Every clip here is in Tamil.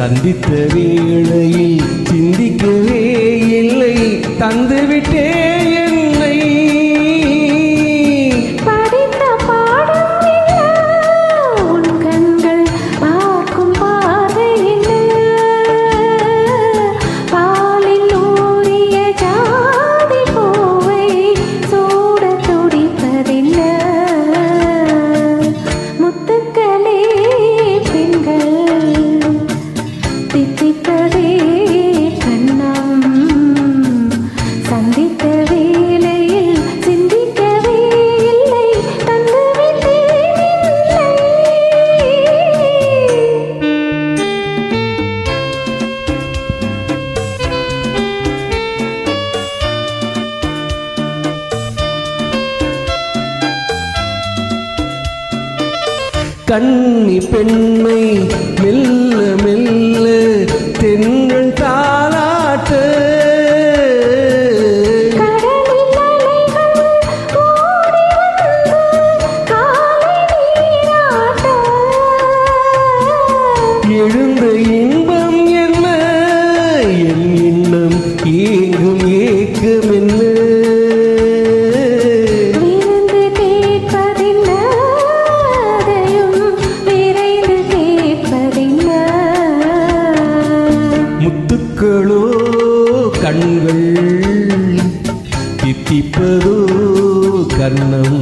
சந்தித்த வேளையில் சிந்திக்கவே இல்லை. தந்துவிட்டேன். கண்ணி பெண்ணை மெல்ல மெல்ல தென்றல் தாளாட்ட. எழுந்த தித்திப்பதோ கண்ணம்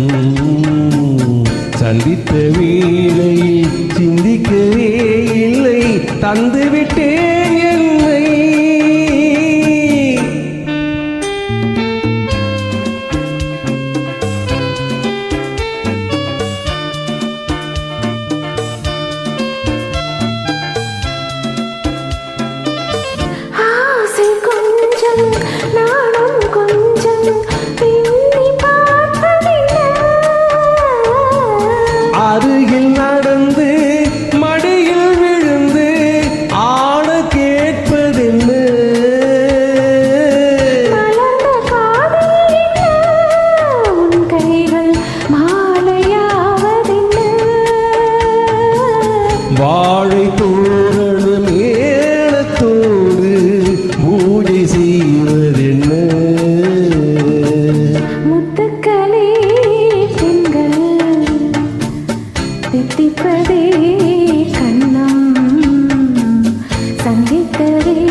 சந்தித்த வேளையில் சிந்திக்கவே இல்லை தந்துவிட்டேன். அருகில் நான் சந்திக்கவே